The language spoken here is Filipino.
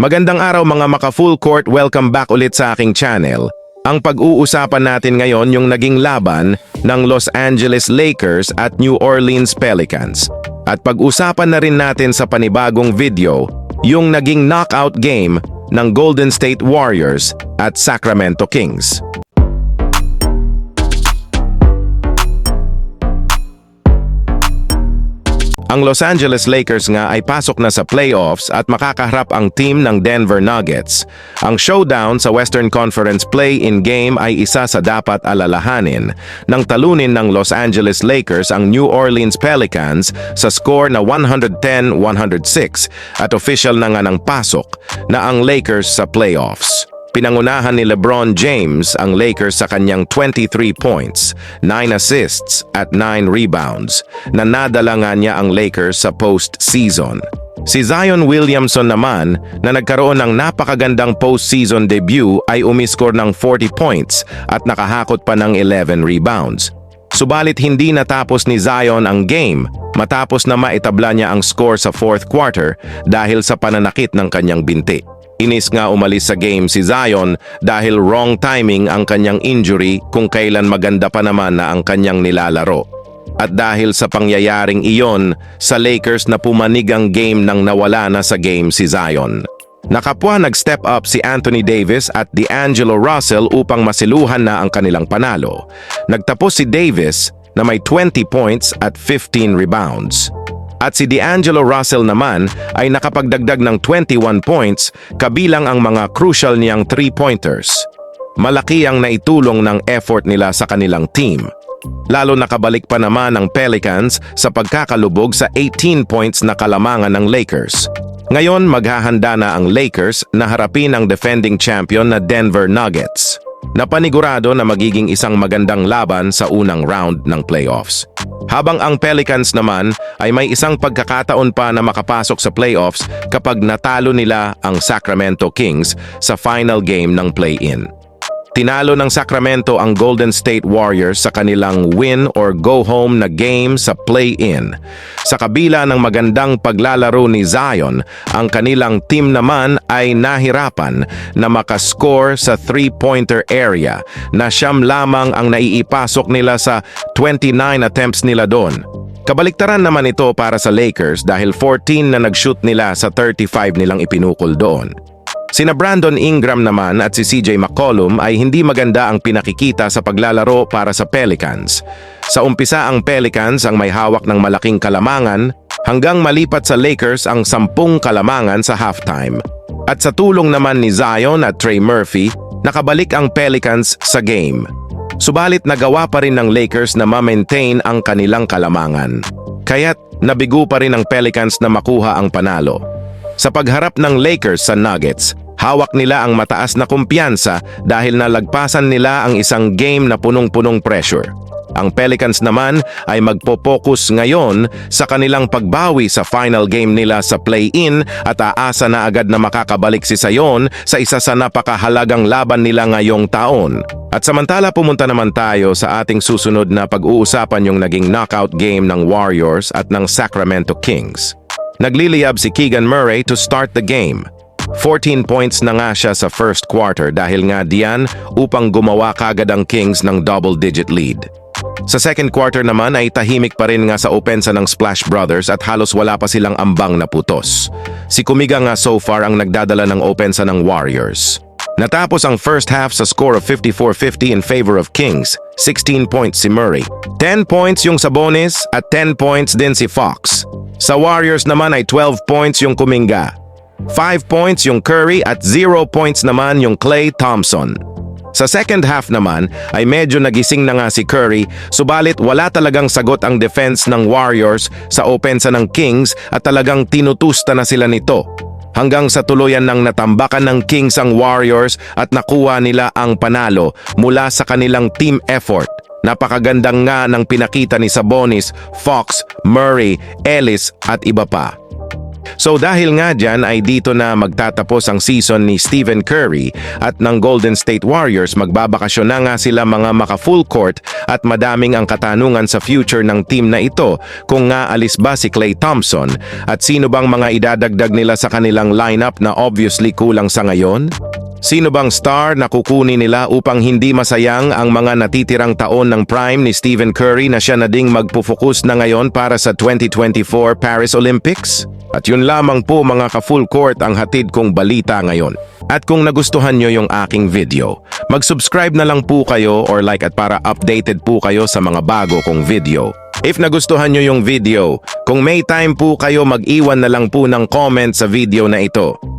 Magandang araw mga maka full court, welcome back ulit sa aking channel. Ang pag-uusapan natin ngayon yung naging laban ng Los Angeles Lakers at New Orleans Pelicans. At pag-usapan na rin natin sa panibagong video yung naging knockout game ng Golden State Warriors at Sacramento Kings. Ang Los Angeles Lakers nga ay pasok na sa playoffs at makakaharap ang team ng Denver Nuggets. Ang showdown sa Western Conference play-in game ay isa sa dapat alalahanin nang talunin ng Los Angeles Lakers ang New Orleans Pelicans sa score na 110-106 at official na nga ng pasok na ang Lakers sa playoffs. Pinangunahan ni LeBron James ang Lakers sa kanyang 23 points, 9 assists at 9 rebounds na nadala nga niya ang Lakers sa postseason. Si Zion Williamson naman na nagkaroon ng napakagandang postseason debut ay umiskor ng 40 points at nakahakot pa ng 11 rebounds. Subalit hindi natapos ni Zion ang game matapos na maitabla niya ang score sa fourth quarter dahil sa pananakit ng kanyang binti. Inis nga umalis sa game si Zion dahil wrong timing ang kanyang injury kung kailan maganda pa naman na ang kanyang nilalaro. At dahil sa pangyayaring iyon, sa Lakers na pumanig ang game nang nawala na sa game si Zion. Nakapwa nag-step up si Anthony Davis at D'Angelo Russell upang masiluhan na ang kanilang panalo. Nagtapos si Davis na may 20 points at 15 rebounds. At si D'Angelo Russell naman ay nakapagdagdag ng 21 points kabilang ang mga crucial niyang 3-pointers. Malaki ang naitulong ng effort nila sa kanilang team. Lalo nakabalik pa naman ang Pelicans sa pagkakalubog sa 18 points na kalamangan ng Lakers. Ngayon maghahanda na ang Lakers na harapin ang defending champion na Denver Nuggets. Napanigurado na magiging isang magandang laban sa unang round ng playoffs. Habang ang Pelicans naman ay may isang pagkakataon pa na makapasok sa playoffs kapag natalo nila ang Sacramento Kings sa final game ng play-in. Tinalo ng Sacramento ang Golden State Warriors sa kanilang win or go home na game sa play-in. Sa kabila ng magandang paglalaro ni Zion, ang kanilang team naman ay nahirapan na makascore sa three-pointer area na siyam lamang ang naiipasok nila sa 29 attempts nila doon. Kabaliktaran naman ito para sa Lakers dahil 14 na nag-shoot nila sa 35 nilang ipinukol doon. Sina Brandon Ingram naman at si CJ McCollum ay hindi maganda ang pinakikita sa paglalaro para sa Pelicans. Sa umpisa ang Pelicans ang may hawak ng malaking kalamangan hanggang malipat sa Lakers ang sampung kalamangan sa halftime. At sa tulong naman ni Zion at Trey Murphy, nakabalik ang Pelicans sa game. Subalit nagawa pa rin ng Lakers na ma-maintain ang kanilang kalamangan. Kaya't nabigo pa rin ang Pelicans na makuha ang panalo. Sa pagharap ng Lakers sa Nuggets, hawak nila ang mataas na kumpiyansa dahil nalagpasan nila ang isang game na punong-punong pressure. Ang Pelicans naman ay magpo-focus ngayon sa kanilang pagbawi sa final game nila sa play-in at aasa na agad na makakabalik si Sayon sa isa sa napakahalagang laban nila ngayong taon. At samantala pumunta naman tayo sa ating susunod na pag-uusapan yung naging knockout game ng Warriors at ng Sacramento Kings. Nagliliyab si Keegan Murray to start the game. 14 points na nga siya sa first quarter dahil nga diyan upang gumawa kagad ang Kings ng double-digit lead. Sa second quarter naman ay tahimik pa rin nga sa opensa ng Splash Brothers at halos wala pa silang ambang na putos. Si Kumiga nga so far ang nagdadala ng opensa ng Warriors. Natapos ang first half sa score of 54-50 in favor of Kings, 16 points si Murray. 10 points yung Sabonis at 10 points din si Fox. Sa Warriors naman ay 12 points yung Kuminga. 5 points yung Curry at 0 points naman yung Clay Thompson. Sa second half naman ay medyo nagising na nga si Curry subalit wala talagang sagot ang defense ng Warriors sa opensa ng Kings at talagang tinutusta na sila nito. Hanggang sa tuluyan ng natambakan ng Kings ang Warriors at nakuha nila ang panalo mula sa kanilang team effort. Napakagandang nga ng pinakita ni Sabonis, Fox, Murray, Ellis at iba pa. So dahil nga dyan ay dito na magtatapos ang season ni Stephen Curry at ng Golden State Warriors magbabakasyon na nga sila mga maka full court at madaming ang katanungan sa future ng team na ito kung nga alis ba si Klay Thompson at sino bang mga idadagdag nila sa kanilang lineup na obviously kulang sa ngayon? Sino bang star na kukunin nila upang hindi masayang ang mga natitirang taon ng prime ni Stephen Curry na siya na ding magpufokus na ngayon para sa 2024 Paris Olympics? At yun lamang po mga ka-full court ang hatid kong balita ngayon. At kung nagustuhan nyo yung aking video, mag-subscribe na lang po kayo or like at para updated po kayo sa mga bago kong video. If nagustuhan nyo yung video, kung may time po kayo mag-iwan na lang po ng comment sa video na ito.